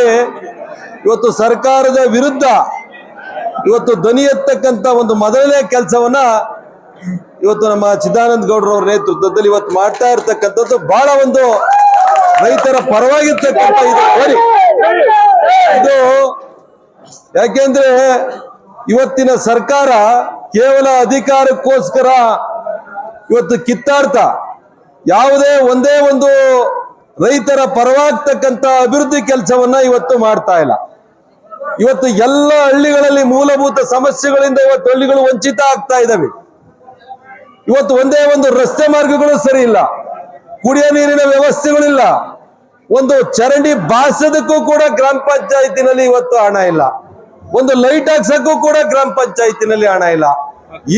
ದಿನಗಳಲ್ಲಿ ಇವತ್ತು ಸರ್ಕಾರದ ವಿರುದ್ಧ ಇವತ್ತು ಧ್ವನಿ ಎತ್ತಕ್ಕಂತ ಒಂದು ಮೊದಲನೇ ಕೆಲಸವನ್ನ ಇವತ್ತು ನಮ್ಮ ಚಿದಾನಂದ ಗೌಡ್ರ ಅವ್ರ ನೇತೃತ್ವದಲ್ಲಿ ಇವತ್ತು ಮಾಡ್ತಾ ಇರ್ತಕ್ಕಂಥದ್ದು ಬಹಳ ಒಂದು ರೈತರ ಪರವಾಗಿರ್ತಕ್ಕಂಥ ಇದು. ಇದು ಯಾಕೆಂದ್ರೆ ಇವತ್ತಿನ ಸರ್ಕಾರ ಕೇವಲ ಅಧಿಕಾರಕ್ಕೋಸ್ಕರ ಇವತ್ತು ಕಿತ್ತಾಡ್ತ ಯಾವುದೇ ಒಂದೇ ಒಂದು ರೈತರ ಪರವಾಗ್ತಕ್ಕಂತ ಅಭಿವೃದ್ಧಿ ಕೆಲಸವನ್ನ ಇವತ್ತು ಮಾಡ್ತಾ ಇಲ್ಲ. ಇವತ್ತು ಎಲ್ಲ ಹಳ್ಳಿಗಳಲ್ಲಿ ಮೂಲಭೂತ ಸಮಸ್ಯೆಗಳಿಂದ ಇವತ್ತು ಹಳ್ಳಿಗಳು ವಂಚಿತ ಆಗ್ತಾ ಇದ್ದಾವೆ ಇವತ್ತು ಒಂದೇ ಒಂದು ರಸ್ತೆ ಮಾರ್ಗಗಳು ಸರಿ ಇಲ್ಲ. ಕುಡಿಯೋ ನೀರಿನ ವ್ಯವಸ್ಥೆಗಳಿಲ್ಲ. ಒಂದು ಚರಂಡಿ ಬಾಸದಕ್ಕೂ ಕೂಡ ಗ್ರಾಮ ಪಂಚಾಯತಿನಲ್ಲಿ ಇವತ್ತು ಹಣ ಇಲ್ಲ. ಒಂದು ಲೈಟ್ ಹಾಕ್ಸಕ್ಕೂ ಕೂಡ ಗ್ರಾಮ ಪಂಚಾಯತಿನಲ್ಲಿ ಹಣ ಇಲ್ಲ.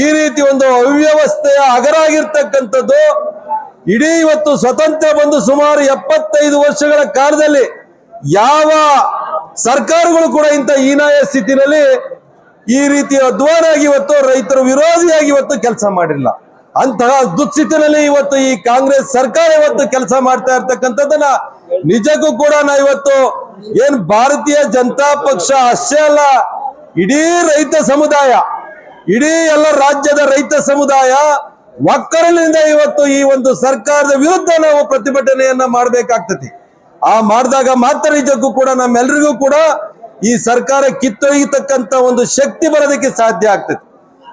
ಈ ರೀತಿ ಒಂದು ಅವ್ಯವಸ್ಥೆಯ ಅಗರಾಗಿರ್ತಕ್ಕಂಥದ್ದು ಇಡೀ ಇವತ್ತು ಸ್ವತಂತ್ರ ಬಂದು ಸುಮಾರು ಎಪ್ಪತ್ತೈದು ವರ್ಷಗಳ ಕಾಲದಲ್ಲಿ ಯಾವ ಸರ್ಕಾರಗಳು ಕೂಡ ಇಂಥ ಹೀನಾಯ ಸ್ಥಿತಿನಲ್ಲಿ ಈ ರೀತಿ ಅಧ್ವಾನಾಗಿ ಇವತ್ತು ರೈತರ ವಿರೋಧಿಯಾಗಿ ಇವತ್ತು ಕೆಲಸ ಮಾಡಿಲ್ಲ. ಅಂತಹ ದುಸ್ಥಿತಿನಲ್ಲಿ ಇವತ್ತು ಈ ಕಾಂಗ್ರೆಸ್ ಸರ್ಕಾರ ಇವತ್ತು ಕೆಲಸ ಮಾಡ್ತಾ ಇರ್ತಕ್ಕಂಥದ್ದನ್ನ ನಿಜಕ್ಕೂ ಕೂಡ ನಾ ಇವತ್ತು ಏನ್ ಭಾರತೀಯ ಜನತಾ ಪಕ್ಷ ಅಷ್ಟೇ ಅಲ್ಲ, ಇಡೀ ರೈತ ಸಮುದಾಯ, ಇಡೀ ಎಲ್ಲ ರಾಜ್ಯದ ರೈತ ಸಮುದಾಯ ಒಕ್ಕಲಿನಿಂದ ಇವತ್ತು ಈ ಒಂದು ಸರ್ಕಾರದ ವಿರುದ್ಧ ನಾವು ಪ್ರತಿಭಟನೆಯನ್ನ ಮಾಡಬೇಕಾಗ್ತತಿ ಆ ಮಾಡಿದಾಗ ಮಾತ್ರ ನಿಜಕ್ಕೂ ಕೂಡ ನಮ್ಮೆಲ್ಲರಿಗೂ ಕೂಡ ಈ ಸರ್ಕಾರ ಕಿತ್ತೊಯ್ಯತಕ್ಕಂತ ಒಂದು ಶಕ್ತಿ ಬರೋದಕ್ಕೆ ಸಾಧ್ಯ ಆಗ್ತದೆ.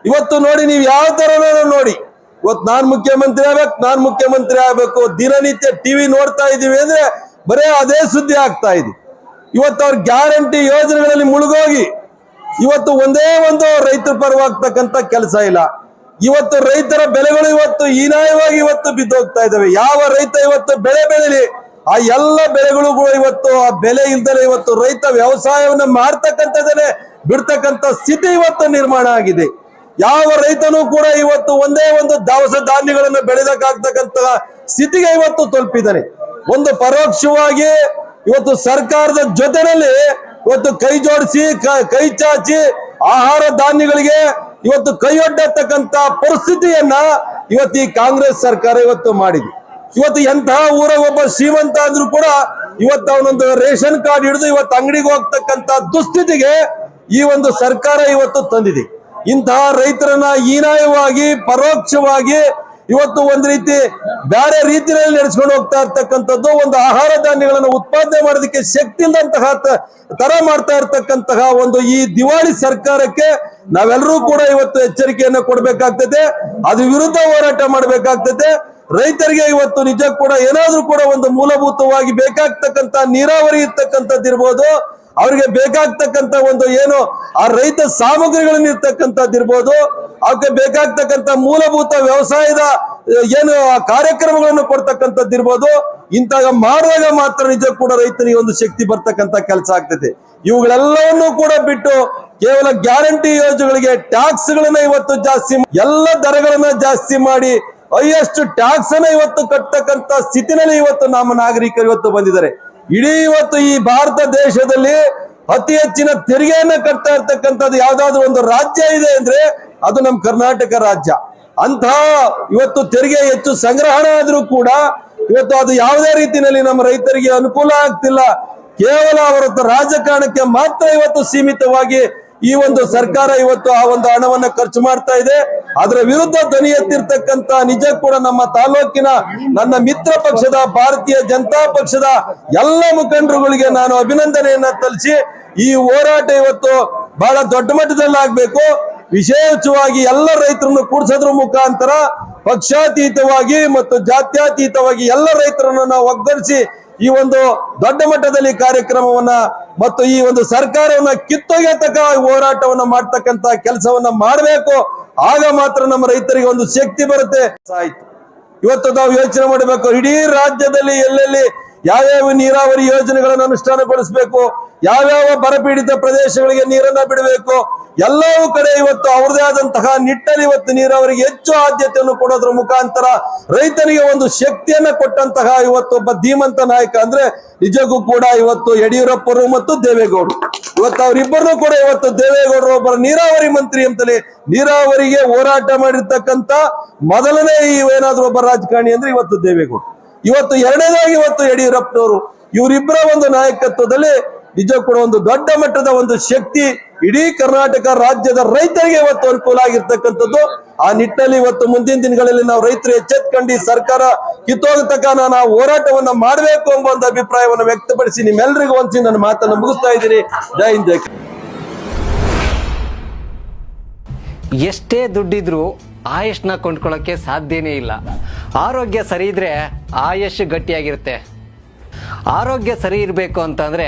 ಇವತ್ತು ನೋಡಿ ನೀವು ಯಾವ ತರ ನೋಡಿ, ಇವತ್ತು ನಾನ್ ಮುಖ್ಯಮಂತ್ರಿ ಆಗ್ಬೇಕು, ನಾನ್ ಮುಖ್ಯಮಂತ್ರಿ ಆಗ್ಬೇಕು, ದಿನನಿತ್ಯ ಟಿವಿ ನೋಡ್ತಾ ಇದೀವಿ ಅಂದ್ರೆ ಬರೇ ಅದೇ ಸುದ್ದಿ ಆಗ್ತಾ ಇದೆ. ಇವತ್ತು ಅವ್ರ ಗ್ಯಾರಂಟಿ ಯೋಜನೆಗಳಲ್ಲಿ ಮುಳುಗೋಗಿ, ಇವತ್ತು ಒಂದೇ ಒಂದು ರೈತರ ಪರವಾಗ್ತಕ್ಕಂತ ಕೆಲಸ ಇಲ್ಲ. ಇವತ್ತು ರೈತರ ಬೆಲೆಗಳು ಇವತ್ತು ಹೀನಾಯವಾಗಿ ಇವತ್ತು ಬಿದ್ದೋಗ್ತಾ ಇದ್ದಾವೆ. ಯಾವ ರೈತ ಇವತ್ತು ಬೆಳೆ ಬೆಳೀಲಿ? ಆ ಎಲ್ಲ ಬೆಳೆಗಳು ಕೂಡ ಇವತ್ತು ಆ ಬೆಲೆ ಇಲ್ದಲೆ ಇವತ್ತು ರೈತ ವ್ಯವಸಾಯವನ್ನು ಮಾಡ್ತಕ್ಕಂಥದ್ದನ್ನೇ ಬಿಡ್ತಕ್ಕಂಥ ಸ್ಥಿತಿ ಇವತ್ತು ನಿರ್ಮಾಣ ಆಗಿದೆ. ಯಾವ ರೈತನೂ ಕೂಡ ಇವತ್ತು ಒಂದೇ ಒಂದು ದವಸ ಧಾನ್ಯಗಳನ್ನು ಬೆಳೆದಕ್ಕಾಗ್ತಕ್ಕಂತಹ ಸ್ಥಿತಿಗೆ ಇವತ್ತು ತಲುಪಿದ್ದಾನೆ. ಒಂದು ಪರೋಕ್ಷವಾಗಿ ಇವತ್ತು ಸರ್ಕಾರದ ಜೊತೆನಲ್ಲಿ ಇವತ್ತು ಕೈ ಜೋಡಿಸಿ ಕೈ ಚಾಚಿ ಆಹಾರ ಧಾನ್ಯಗಳಿಗೆ ಇವತ್ತು ಕೈಯೊಡ್ಡತಕ್ಕಂತ ಪರಿಸ್ಥಿತಿಯನ್ನ ಇವತ್ತು ಈ ಕಾಂಗ್ರೆಸ್ ಸರ್ಕಾರ ಇವತ್ತು ಮಾಡಿದೆ. ಇವತ್ತು ಎಂತಹ ಊರ ಒಬ್ಬ ಶ್ರೀಮಂತ ಆದ್ರೂ ಕೂಡ ಇವತ್ತು ಅವನೊಂದು ರೇಷನ್ ಕಾರ್ಡ್ ಹಿಡಿದು ಇವತ್ತು ಅಂಗಡಿಗೆ ಹೋಗ್ತಕ್ಕಂತ ದುಸ್ಥಿತಿಗೆ ಈ ಒಂದು ಸರ್ಕಾರ ಇವತ್ತು ತಂದಿದೆ. ಇಂತಹ ರೈತರನ್ನ ಹೀನಾಯವಾಗಿ, ಪರೋಕ್ಷವಾಗಿ ಇವತ್ತು ಒಂದ್ ರೀತಿ ಬೇರೆ ರೀತಿಯಲ್ಲಿ ನಡೆಸ್ಕೊಂಡು ಹೋಗ್ತಾ ಇರ್ತಕ್ಕಂಥದ್ದು ಒಂದು ಆಹಾರ ಧಾನ್ಯಗಳನ್ನು ಉತ್ಪಾದನೆ ಮಾಡೋದಕ್ಕೆ ಶಕ್ತಿ ಇಲ್ಲದಂತಹ ತರ ಮಾಡ್ತಾ ಇರ್ತಕ್ಕಂತಹ ಒಂದು ಈ ದಿವಾಳಿ ಸರ್ಕಾರಕ್ಕೆ ನಾವೆಲ್ಲರೂ ಕೂಡ ಇವತ್ತು ಎಚ್ಚರಿಕೆಯನ್ನು ಕೊಡ್ಬೇಕಾಗ್ತದೆ. ಅದ್ರ ವಿರುದ್ಧ ಹೋರಾಟ ಮಾಡ್ಬೇಕಾಗ್ತದೆ. ರೈತರಿಗೆ ಇವತ್ತು ನಿಜ ಕೂಡ ಏನಾದ್ರೂ ಕೂಡ ಒಂದು ಮೂಲಭೂತವಾಗಿ ಬೇಕಾಗ್ತಕ್ಕಂತ ನೀರಾವರಿ ಇರ್ತಕ್ಕಂಥದ್ದು ಇರ್ಬೋದು ಅವ್ರಿಗೆ ಬೇಕಾಗ್ತಕ್ಕಂತ ಒಂದು ಏನು ಆ ರೈತ ಸಾಮಗ್ರಿಗಳನ್ನ ಇರ್ತಕ್ಕಂಥದ್ದು ಇರ್ಬೋದು ಅವಕ್ಕೆ ಬೇಕಾಗ್ತಕ್ಕಂಥ ಮೂಲಭೂತ ವ್ಯವಸಾಯದ ಏನು ಕಾರ್ಯಕ್ರಮಗಳನ್ನು ಕೊಡ್ತಕ್ಕಂಥದ್ದು ಇರ್ಬೋದು, ಇಂತಹ ಮಾಡಿದಾಗ ಮಾತ್ರ ನಿಜ ಕೂಡ ರೈತನಿಗೆ ಒಂದು ಶಕ್ತಿ ಬರ್ತಕ್ಕಂತ ಕೆಲಸ ಆಗ್ತೈತಿ ಇವುಗಳೆಲ್ಲವನ್ನೂ ಕೂಡ ಬಿಟ್ಟು ಕೇವಲ ಗ್ಯಾರಂಟಿ ಯೋಜನೆಗಳಿಗೆ ಟ್ಯಾಕ್ಸ್ ಗಳನ್ನ ಇವತ್ತು ಜಾಸ್ತಿ ಎಲ್ಲ ದರಗಳನ್ನ ಜಾಸ್ತಿ ಮಾಡಿ ಹೈಯೆಸ್ಟ್ ಟ್ಯಾಕ್ಸ್ ಅನ್ನ ಇವತ್ತು ಕಟ್ಟತಕ್ಕಂತ ಸ್ಥಿತಿನಲ್ಲಿ ಇವತ್ತು ನಮ್ಮ ನಾಗರಿಕರು ಇವತ್ತು ಬಂದಿದ್ದಾರೆ. ಇಡೀ ಇವತ್ತು ಈ ಭಾರತ ದೇಶದಲ್ಲಿ ಅತಿ ಹೆಚ್ಚಿನ ತೆರಿಗೆಯನ್ನ ಕಟ್ತಾ ಇರ್ತಕ್ಕಂಥದ್ದು ಯಾವ್ದಾದ್ರು ಒಂದು ರಾಜ್ಯ ಇದೆ ಅಂದ್ರೆ ಅದು ನಮ್ಮ ಕರ್ನಾಟಕ ರಾಜ್ಯ. ಅಂತ ಇವತ್ತು ತೆರಿಗೆ ಹೆಚ್ಚು ಸಂಗ್ರಹಣ ಆದ್ರೂ ಕೂಡ ಇವತ್ತು ಅದು ಯಾವುದೇ ರೀತಿಯಲ್ಲಿ ನಮ್ಮ ರೈತರಿಗೆ ಅನುಕೂಲ ಆಗ್ತಿಲ್ಲ. ಕೇವಲ ಅವರ ರಾಜಕಾರಣಕ್ಕೆ ಮಾತ್ರ ಇವತ್ತು ಸೀಮಿತವಾಗಿ ಈ ಒಂದು ಸರ್ಕಾರ ಇವತ್ತು ಆ ಒಂದು ಹಣವನ್ನ ಖರ್ಚು ಮಾಡ್ತಾ ಇದೆ. ಅದರ ವಿರುದ್ಧ ಧ್ವನಿ ಎತ್ತಿರ್ತಕ್ಕಂತ ನಿಜ ಕೂಡ ನಮ್ಮ ತಾಲೂಕಿನ ನನ್ನ ಮಿತ್ರ ಪಕ್ಷದ, ಭಾರತೀಯ ಜನತಾ ಪಕ್ಷದ ಎಲ್ಲ ಮುಖಂಡರುಗಳಿಗೆ ನಾನು ಅಭಿನಂದನೆಯನ್ನ ತಲಿಸಿ ಈ ಹೋರಾಟ ಇವತ್ತು ಬಹಳ ದೊಡ್ಡ ಮಟ್ಟದಲ್ಲಿ ಆಗ್ಬೇಕು ವಿಶೇಷವಾಗಿ ಎಲ್ಲ ರೈತರನ್ನು ಕೂಡಿಸೋದ್ರ ಮುಖಾಂತರ ಪಕ್ಷಾತೀತವಾಗಿ ಮತ್ತು ಜಾತ್ಯತೀತವಾಗಿ ಎಲ್ಲ ರೈತರನ್ನು ನಾವು ಒಗ್ಗೂಡಿಸಿ ಈ ಒಂದು ದೊಡ್ಡ ಮಟ್ಟದಲ್ಲಿ ಕಾರ್ಯಕ್ರಮವನ್ನ ಮತ್ತು ಈ ಒಂದು ಸರ್ಕಾರವನ್ನ ಕಿತ್ತೊಗೆತಕ ಹೋರಾಟವನ್ನ ಮಾಡ್ತಕ್ಕಂತ ಕೆಲಸವನ್ನ ಮಾಡಬೇಕು. ಆಗ ಮಾತ್ರ ನಮ್ಮ ರೈತರಿಗೆ ಒಂದು ಶಕ್ತಿ ಬರುತ್ತೆ. ಆಯ್ತು. ಇವತ್ತು ನಾವು ಯೋಚನೆ ಮಾಡಬೇಕು. ಇಡೀ ರಾಜ್ಯದಲ್ಲಿ ಎಲ್ಲೆಲ್ಲಿ ಯಾವ್ಯಾವ ನೀರಾವರಿ ಯೋಜನೆಗಳನ್ನು ಅನುಷ್ಠಾನಗೊಳಿಸಬೇಕು, ಯಾವ್ಯಾವ ಬರಪೀಡಿತ ಪ್ರದೇಶಗಳಿಗೆ ನೀರನ್ನ ಬಿಡಬೇಕು ಎಲ್ಲವೂ ಕಡೆ ಇವತ್ತು ಅವ್ರದೇ ಆದಂತಹ ನಿಟ್ಟಲ್ಲಿ ಇವತ್ತು ನೀರಾವರಿಗೆ ಹೆಚ್ಚು ಆದ್ಯತೆಯನ್ನು ಕೊಡೋದ್ರ ಮುಖಾಂತರ ರೈತನಿಗೆ ಒಂದು ಶಕ್ತಿಯನ್ನ ಕೊಟ್ಟಂತಹ ಇವತ್ತು ಒಬ್ಬ ಧೀಮಂತ ನಾಯಕ ಅಂದ್ರೆ ನಿಜಕ್ಕೂ ಕೂಡ ಇವತ್ತು ಯಡಿಯೂರಪ್ಪರು ಮತ್ತು ದೇವೇಗೌಡರು. ಇವತ್ತು ಅವರಿಬ್ಬರನ್ನು ಕೂಡ ಇವತ್ತು ದೇವೇಗೌಡರು ಒಬ್ಬರ ನೀರಾವರಿ ಮಂತ್ರಿ ಅಂತಲೇ ನೀರಾವರಿಗೆ ಹೋರಾಟ ಮಾಡಿರ್ತಕ್ಕಂತ ಮೊದಲನೇ ಈ ಏನಾದ್ರೂ ಒಬ್ಬ ರಾಜಕಾರಣಿ ಅಂದ್ರೆ ಇವತ್ತು ದೇವೇಗೌಡರು. ಇವತ್ತು ಎರಡನೇದಾಗಿ ಇವತ್ತು ಯಡಿಯೂರಪ್ಪನವರು. ಇವರಿಬ್ಬರ ಒಂದು ನಾಯಕತ್ವದಲ್ಲಿ ನಿಜ ಕೂಡ ಒಂದು ದೊಡ್ಡ ಮಟ್ಟದ ಒಂದು ಶಕ್ತಿ ಇಡೀ ಕರ್ನಾಟಕ ರಾಜ್ಯದ ರೈತರಿಗೆ ಇವತ್ತು ಅನುಕೂಲ ಆಗಿರ್ತಕ್ಕಂಥದ್ದು. ಆ ನಿಟ್ಟಿನಲ್ಲಿ ಇವತ್ತು ಮುಂದಿನ ದಿನಗಳಲ್ಲಿ ನಾವು ರೈತರು ಎಚ್ಚೆತ್ಕೊಂಡು ಸರ್ಕಾರ ಕಿತ್ತೋಗತಕ್ಕ ನಾವು ಹೋರಾಟವನ್ನ ಮಾಡಬೇಕು ಎಂಬ ಒಂದು ಅಭಿಪ್ರಾಯವನ್ನು ವ್ಯಕ್ತಪಡಿಸಿ ನಿಮ್ಮೆಲ್ಲರಿಗೂ ಒಂದ್ಸಿ ನನ್ನ ಮಾತನ್ನು ಮುಗಿಸ್ತಾ ಇದ್ದೀನಿ. ಜೈ ಹಿಂದ್, ಜೈ. ಎಷ್ಟೇ ದುಡ್ಡಿದ್ರು ಆಯುಷ್ನ ಕೊಂಡ್ಕೊಳ್ಳೋಕ್ಕೆ ಸಾಧ್ಯನೇ ಇಲ್ಲ. ಆರೋಗ್ಯ ಸರಿ ಇದ್ರೆ ಆಯುಷ್ ಗಟ್ಟಿಯಾಗಿರುತ್ತೆ. ಆರೋಗ್ಯ ಸರಿ ಇರಬೇಕು ಅಂತಂದ್ರೆ